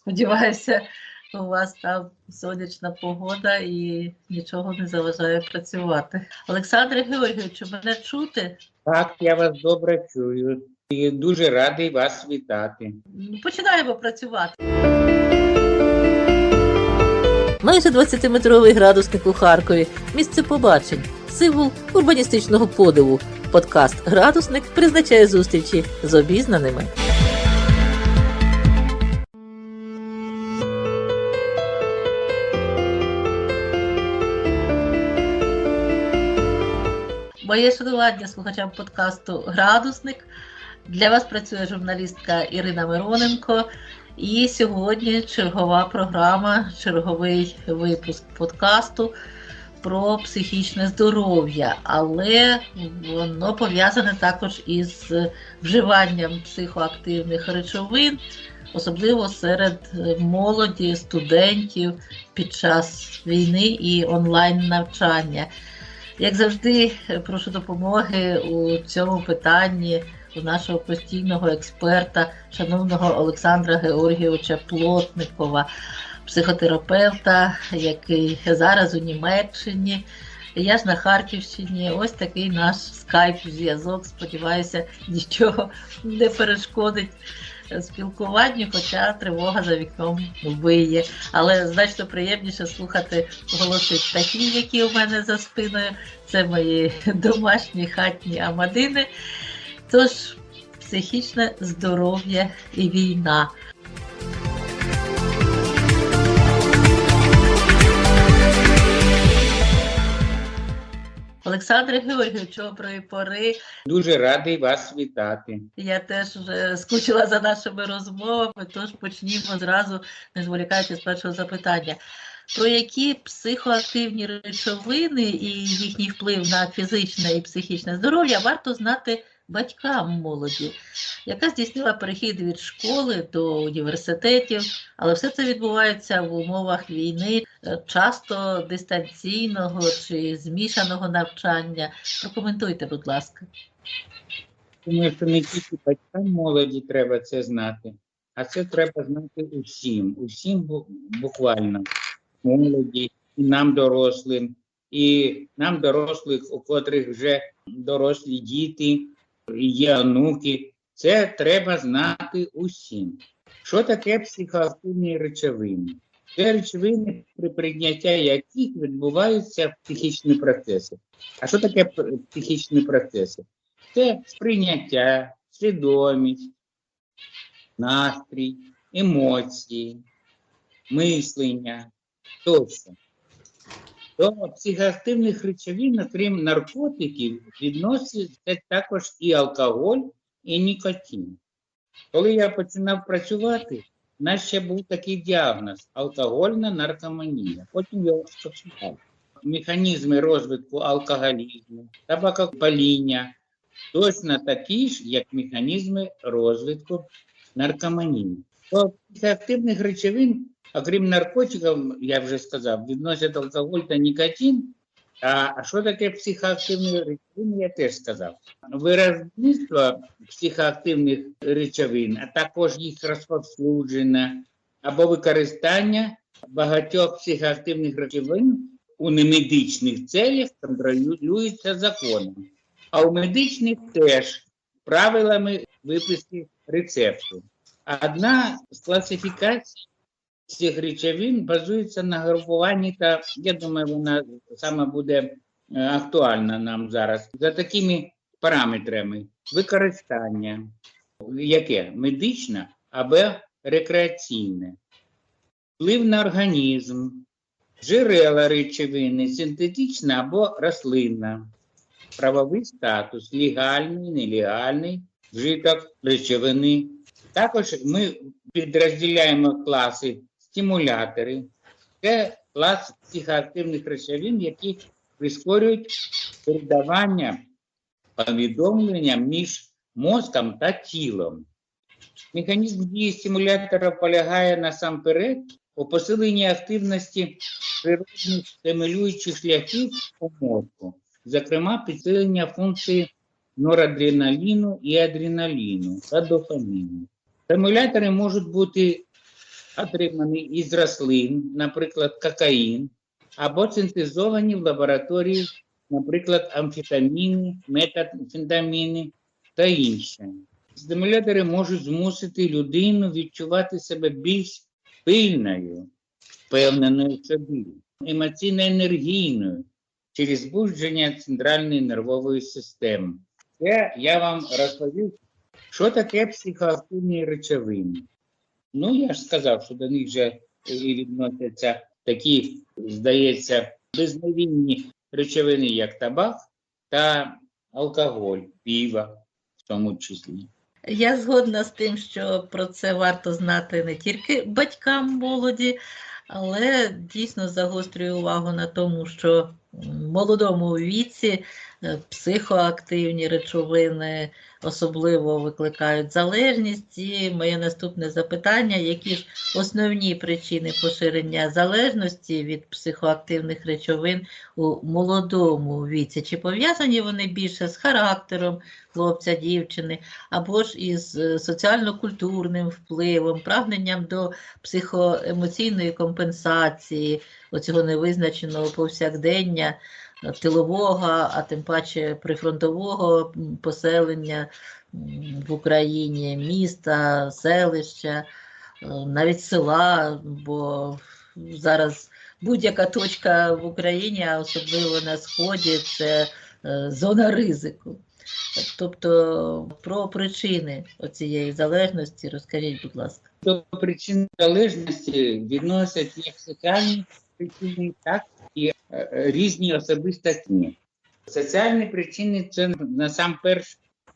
Сподіваюся, у вас там сонячна погода і нічого не заважає працювати. Олександре Георгійовичу, мене чути? Так, я вас добре чую. І дуже радий вас вітати. Ну, Починаємо працювати. Майже 20-метровий градусник у Харкові. Місце побачень, символ урбаністичного подиву. Подкаст Градусник призначає зустрічі з обізнаними. Моє шанування слухачам подкасту Градусник. Для вас працює журналістка Ірина Мироненко. І сьогодні чергова програма, черговий випуск подкасту про психічне здоров'я, але воно пов'язане також із вживанням психоактивних речовин, особливо серед молоді, студентів під час війни і онлайн навчання. Як завжди, прошу допомоги у цьому питанні у нашого постійного експерта, шановного Олександра Георгійовича Плотникова, психотерапевта, який зараз у Німеччині. Я ж на Харківщині. Ось такий наш скайп-зв'язок. Сподіваюся, нічого не перешкодить спілкуванню, хоча тривога за вікном виє. Але значно приємніше слухати голоси птахів, які у мене за спиною. Це мої домашні хатні амадини. Тож, психічне здоров'я і війна. Олександре Георгійовичу, доброї пори. Дуже радий вас вітати. Я теж вже скучила за нашими розмовами, тож почнімо зразу, не зволікаючи з першого запитання. Про які психоактивні речовини і їхній вплив на фізичне і психічне здоров'я варто знати батькам молоді, яка здійснила перехід від школи до університетів, але все це відбувається в умовах війни, е, часто дистанційного чи змішаного навчання. Прокоментуйте, будь ласка. Думаю, що не тільки батькам молоді треба це знати, а це треба знати усім, усім буквально молоді, і нам дорослим, і нам дорослих, у котрих вже дорослі діти, є онуки. Це треба знати усім. Що таке психоактивні речовини? Це речовини, при прийняття яких відбуваються психічні процеси. А що таке психічні процеси? Це сприйняття, свідомість, настрій, емоції, мислення тощо. До психоактивних речовин, окрім наркотиків, відноситься також і алкоголь, і нікотин. Коли я починав працювати, у нас ще був такий діагноз алкогольна наркоманія. Потім я почитав. Механізми розвитку алкоголізму, табакопаління, точно такі ж, як механізми розвитку наркоманії. До психоактивних речовин, окрім наркотиків, я вже сказав, відносять алкоголь та нікотин. А що таке психоактивні речовини, я теж сказав. Виробництво психоактивних речовин, а також їх розповсюдження або використання багатьох психоактивних речовин у немедичних целях контролюється законом а у медичних теж правилами виписки рецепту. Одна з класифікацій цих речовин базується на групуванні, та я думаю, вона саме буде е, актуальна нам зараз. За такими параметрами використання, яке медичне або рекреаційне, вплив на організм, джерела речовини, синтетична або рослинна. Правовий статус, легальний, нелегальний вжиток речовини. Також ми підрозділяємо класи стимулятори. Це клас психоактивних речовин, які прискорюють передавання повідомлення між мозком та тілом. Механізм дії стимулятора полягає насамперед у посиленні активності природних стимулюючих шляхів у мозку зокрема підсилення функції норадреналіну і адреналіну та дофаміну. Стимулятори можуть бути отриманий із рослин, наприклад, кокаїн, або синтезовані в лабораторії, наприклад, амфетаміни, метамфетаміни та інше. Стимулятори можуть змусити людину відчувати себе більш пильною, впевненою собі, емоційно енергійною через збудження центральної нервової системи. Це я вам розповів, що таке психоактивні речовини. Ну, я ж сказав, що до них вже і відносяться такі, здається, безневинні речовини, як табак та алкоголь, піво в тому числі. Я згодна з тим, що про це варто знати не тільки батькам молоді, але дійсно загострюю увагу на тому, що в молодому віці е, психоактивні речовини особливо викликають залежність. І моє наступне запитання: які ж основні причини поширення залежності від психоактивних речовин у молодому віці? Чи пов'язані вони більше з характером хлопця, дівчини? або ж із е, соціально-культурним впливом, прагненням до психоемоційної компенсації, оцього невизначеного повсякдення, тилового, а тим паче прифронтового поселення в Україні, міста, селища, е, навіть села, бо зараз будь-яка точка в Україні, а особливо на сході, це е, зона ризику. Тобто про причини цієї залежності розкажіть, будь ласка. До причин залежності відносять як соціальні причини, так різні особистості. Соціальні причини це насамперед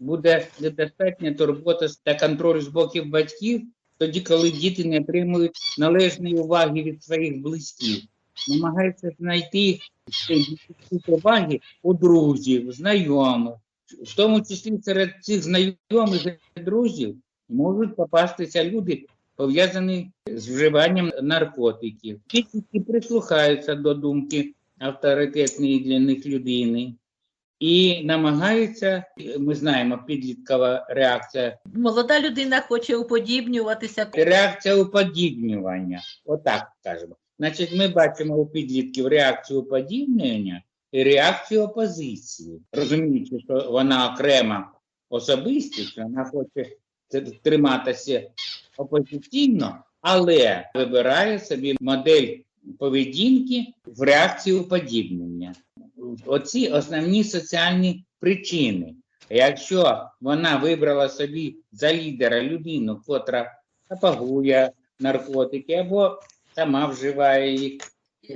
буде недостатня турбота та контроль з боку батьків, тоді, коли діти не отримують належної уваги від своїх близьких, намагаються знайти уваги у друзів, знайомих, в тому числі серед цих знайомих і друзів можуть попастися люди, пов'язані з вживанням наркотиків. Підлітки прислухаються до думки авторитетної для них людини і намагаються, ми знаємо, підліткова реакція, Молода людина хоче уподібнюватися. реакція уподібнювання. Отак скажемо. Значить, ми бачимо у підлітків реакцію уподібнювання і реакцію опозиції. Розуміючи, що вона окрема особистість, вона хоче триматися опозиційно, але вибирає собі модель поведінки в реакцію уподібнення. Оці основні соціальні причини. Якщо вона вибрала собі за лідера людину, котра пропагує наркотики або сама вживає їх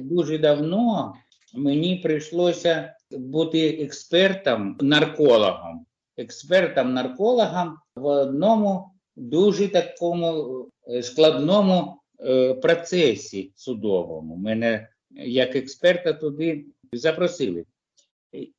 дуже давно, мені прийшлося бути експертом, наркологом. Експертом-наркологом в одному дуже такому е, складному процесі судовому. Мене як експерта туди запросили.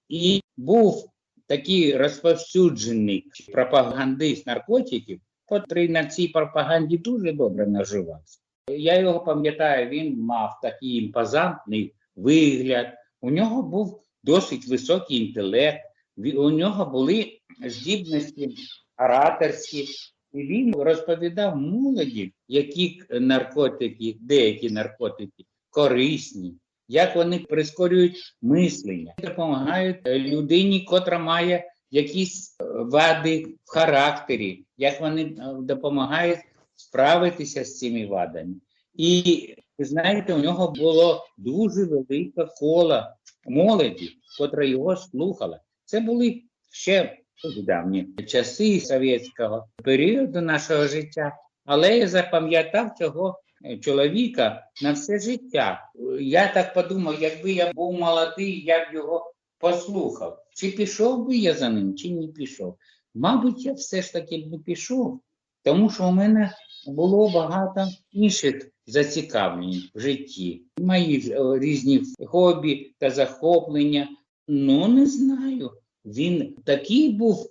І був такий розповсюджений пропагандист наркотиків, котрий на цій пропаганді дуже добре наживався. Я його пам'ятаю, він мав такий імпозантний вигляд. У нього був досить високий інтелект, у нього були здібності ораторські. Він розповідав молоді, які наркотики, деякі наркотики корисні, як вони прискорюють мислення, допомагають людині, котра має якісь е, вади в характері, як вони е, допомагають справитися з цими вадами. І знаєте, у нього було дуже велике коло молоді, котра його слухала. Це були ще дуже давні часи совєтського періоду нашого життя, але я запам'ятав цього е, чоловіка на все життя. Я так подумав, якби я був молодий, я б його послухав. Чи пішов би я за ним, чи не пішов? Мабуть, я все ж таки не пішов, тому що у мене було багато інших зацікавлень в житті. Мої е, різні хобі та захоплення. Ну, не знаю. Він такий був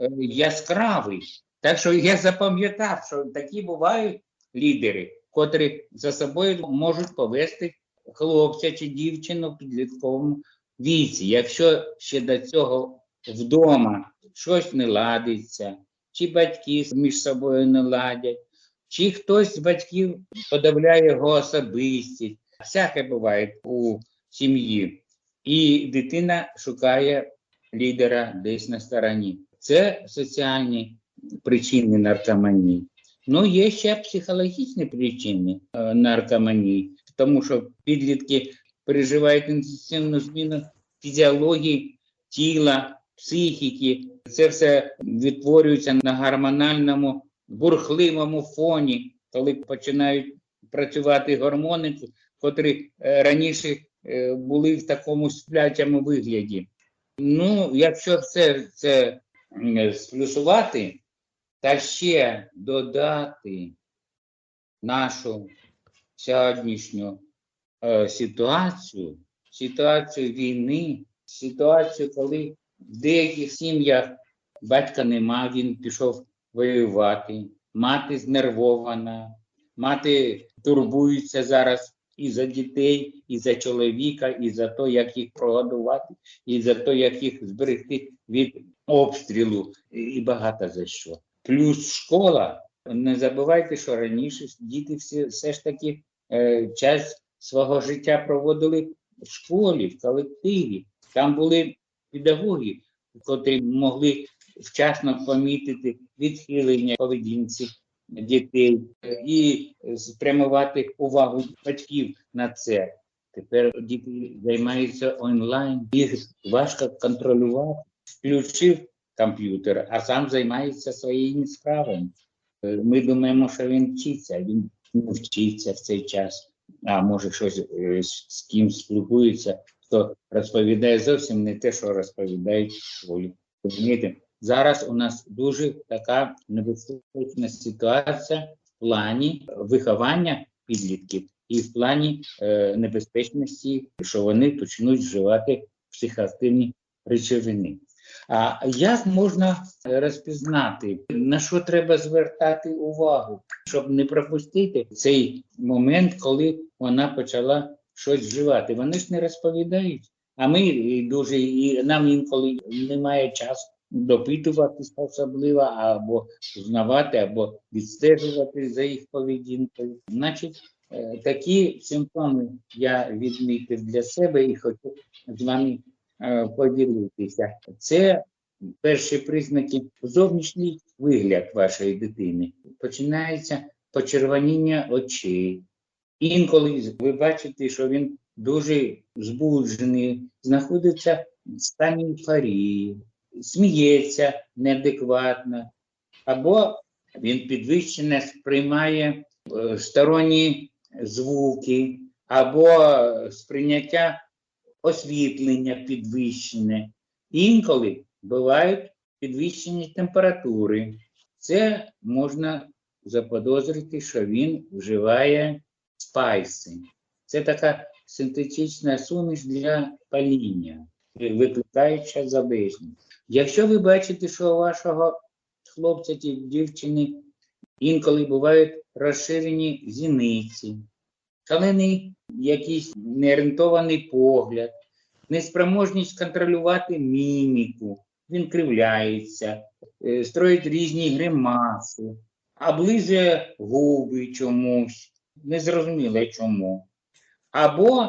е, яскравий. Так що я запам'ятав, що такі бувають лідери, котрі за собою можуть повести хлопця чи дівчину в підлітковому віці. Якщо ще до цього вдома щось не ладиться, чи батьки між собою не ладять, чи хтось з батьків подавляє його особистість. Всяке буває у сім'ї. І дитина шукає лідера десь на стороні. Це соціальні причини наркоманії. Ну, є ще психологічні причини е, наркоманії, тому що підлітки переживають інтенсивну зміну фізіології тіла, психіки. Це все відтворюється на гормональному бурхливому фоні, коли починають працювати гормони, котрі е, раніше е, були в такому сплячому вигляді. Ну, якщо все це сплюсувати, та ще додати нашу сьогоднішню е, ситуацію, ситуацію війни, ситуацію, коли в деяких сім'ях батька нема, він пішов воювати, мати знервована, мати турбується зараз і за дітей, і за чоловіка, і за те, як їх прогодувати, і за те, як їх зберегти від обстрілу, і- багато за що. Плюс школа. Не забувайте, що раніше діти всі все ж таки е, час свого життя проводили в школі, в колективі. Там були педагоги, котрі могли вчасно помітити відхилення поведінці дітей е, і спрямувати увагу батьків на це. Тепер діти займаються онлайн, їх важко контролювати. Включив комп'ютер, а сам займається своїми справами. Е, Ми думаємо, що він вчиться, він не вчиться в цей час, а може щось е, з ким спілкується, хто розповідає зовсім не те, що розповідають в школі. Розумієте? Зараз у нас дуже така небезпечна ситуація в плані виховання підлітків і в плані е, небезпечності, що вони почнуть вживати психоактивні речовини. А як можна розпізнати, на що треба звертати увагу, щоб не пропустити цей момент, коли вона почала щось вживати? Вони ж не розповідають. А ми дуже і нам інколи немає часу допитуватись особливо, або узнавати, або відстежувати за їх поведінкою. Значить, такі симптоми я відмітив для себе і хочу з вами е, поділитися. Це перші признаки зовнішній вигляд вашої дитини. Починається почервоніння очей. Інколи ви бачите, що він дуже збуджений, знаходиться в стані ейфорії, сміється неадекватно, або він підвищено сприймає е, сторонні звуки, або сприйняття освітлення підвищене. Інколи бувають підвищені температури. Це можна заподозрити, що він вживає спайси. Це така синтетична суміш для паління, викликаюча залежність. Якщо ви бачите, що у вашого хлопця чи дівчини інколи бувають розширені зіниці, шалений якийсь неорієнтований погляд, неспроможність контролювати міміку, він кривляється, е, строїть різні гримаси, облизує губи чомусь, незрозуміло чому. Або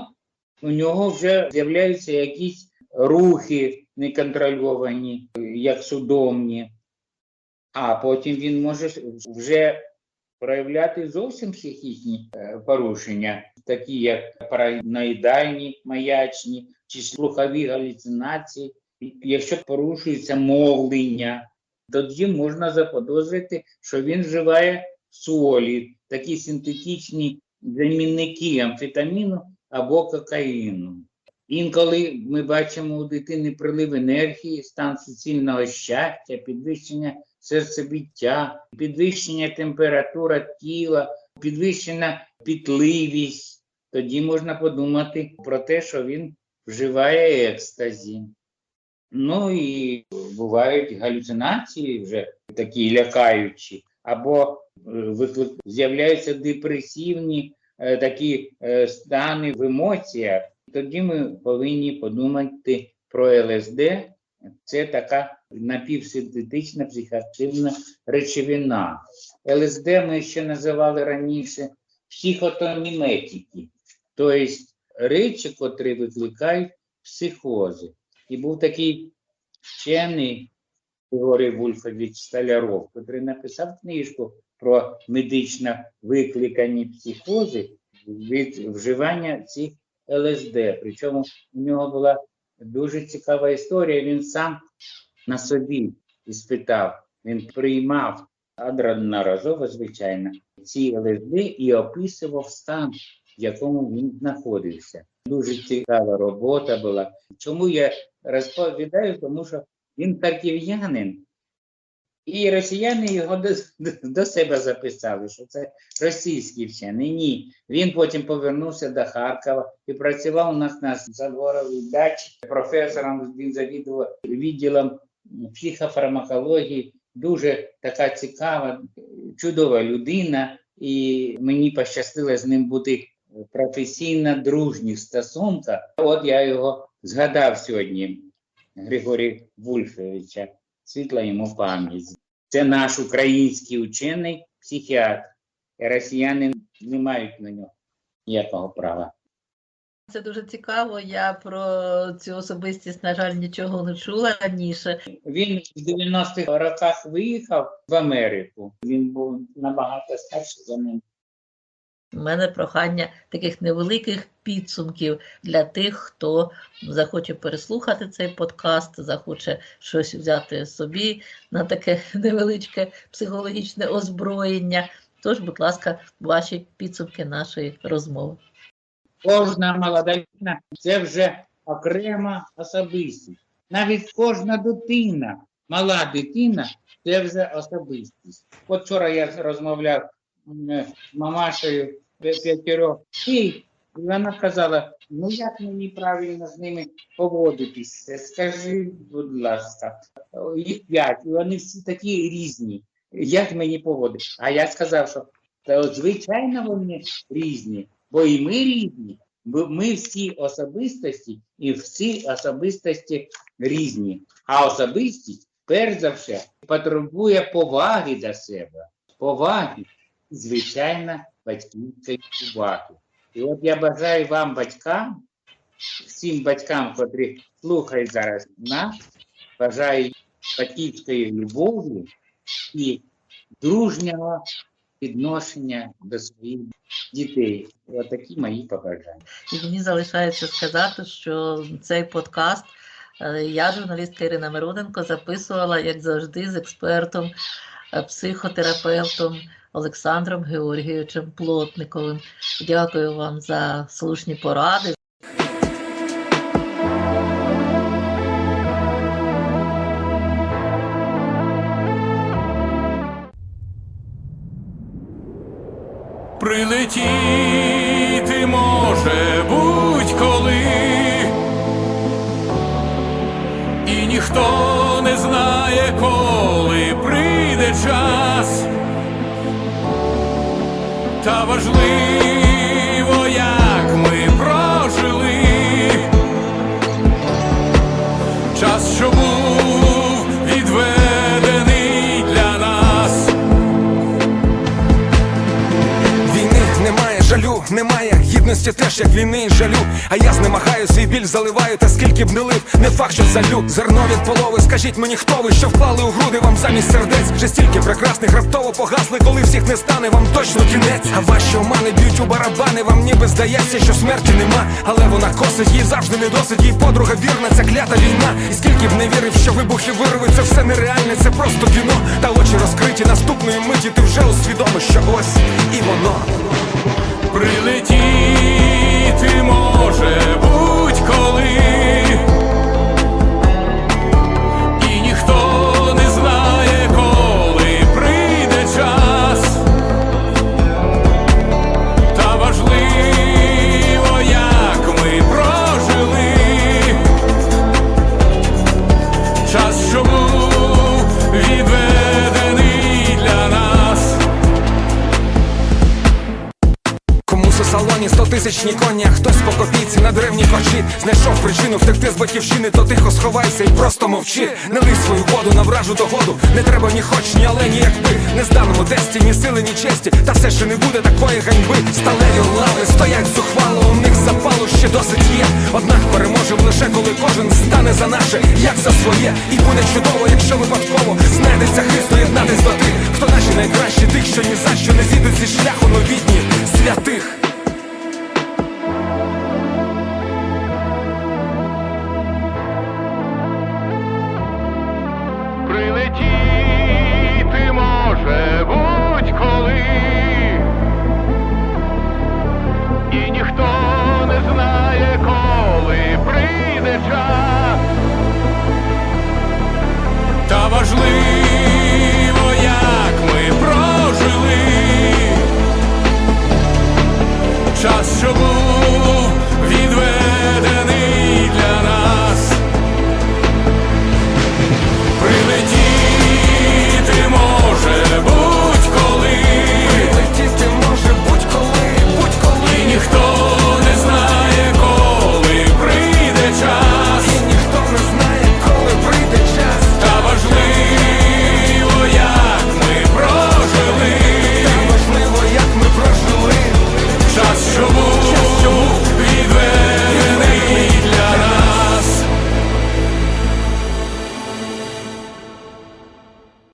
у нього вже з'являються якісь рухи неконтрольовані, е, як судомні, а потім він може вже проявляти зовсім психічні е, порушення, такі як параноїдальні маячні чи слухові галюцинації. Якщо порушується мовлення, тоді можна заподозрити, що він вживає солі, такі синтетичні замінники амфетаміну або кокаїну. Інколи ми бачимо у дитини прилив енергії, стан суцільного щастя, підвищення серцебиття, підвищення температури тіла, підвищена пітливість. Тоді можна подумати про те, що він вживає екстазі. Ну і бувають галюцинації вже такі лякаючі, або е, виклик з'являються депресивні е, такі е, стани в емоціях. Тоді ми повинні подумати про ЛСД. Це така напівсинтетична психоактивна речовина. ЛСД ми ще називали раніше психотоміметики, тобто речі, котрі викликають психози. І був такий вчений Григорій Вульфович Столяров, який написав книжку про медично викликані психози від вживання цих ЛСД. Причому у нього була дуже цікава історія. Він сам на собі іспитав, він приймав одноразово, звичайно, ці ЛСД і описував стан, в якому він знаходився. Дуже цікава робота була. Чому я розповідаю? Тому що він харків'янин, і росіяни його до, до себе записали, що це російський вчений. Ні. Він потім повернувся до Харкова і працював у нас на Задворовій дачі. Професором він завідував відділом психофармакології. Дуже така цікава, чудова людина, і мені пощастило з ним бути професійно дружніх стосунках. От я його згадав сьогодні, Григорія Вульфовича, світла йому пам'ять. Це наш український учений психіатр. Росіяни не мають на нього ніякого права. Це дуже цікаво. Я про цю особистість, на жаль, нічого не чула раніше. Він в 90-х роках виїхав в Америку. Він був набагато старший за мене. У мене прохання таких невеликих підсумків для тих, хто захоче переслухати цей подкаст, захоче щось взяти собі на таке невеличке психологічне озброєння. Тож, будь ласка, ваші підсумки нашої розмови. Кожна молода людина це вже окрема особистість. Навіть кожна дитина, мала дитина це вже особистість. От вчора я розмовляв з мамашею п'я- п'ятьох і вона казала: ну як мені правильно з ними поводитися? Скажи, будь ласка, їх п'ять, і вони всі такі різні. Як мені поводитися? А я сказав, що звичайно вони різні, бо і ми різні. Бо Ми всі особистості, і всі особистості різні. А особистість, перш за все, потребує поваги до себе, поваги, звичайно, батьківської уваги. І от я бажаю вам, батькам, всім батькам, котрі слухають зараз нас, бажаю батьківської любові і дружнього відношення до своїх дітей. Отакі мої побажання. І мені залишається сказати, що цей подкаст е, я, журналістка Ірина Мироненко, записувала, як завжди, з експертом, е, психотерапевтом Олександром Георгійовичем Плотниковим. Дякую вам за слушні поради. важливо, Немає гідності теж як війни і жалю. А я знемагаю свій біль заливаю, та скільки б не лив, не факт, що залю. Зерно від полови, скажіть мені, хто ви, що вклали у груди вам замість сердець. Вже стільки прекрасних раптово погасли, коли всіх не стане, вам точно кінець. А ваші омани б'ють у барабани, вам ніби здається, що смерті нема. Але вона косить, їй завжди не досить, їй подруга вірна, ця клята війна. І скільки б не вірив, що вибухи вирви, це все нереальне, це просто кіно. Та очі розкриті наступної миті, ти вже усвідомиш, що ось і воно. Прилетіти може будь-коли, просто мовчи. Не лий свою воду на вражу догоду. Не треба ні хоч, ні але, ні якби. Не зданому тесті, ні сили, ні честі. Та все ще не буде такої ганьби. Сталеві лави стоять зухвало, у них запалу ще досить є. Однак переможем лише коли кожен стане за наше, як за своє. І буде чудово, якщо випадково знайдеться хист доєднатись до тих, хто наші найкращі, тих, що ні за що не зійдуть зі шляху новітні святих. Прожили час, що був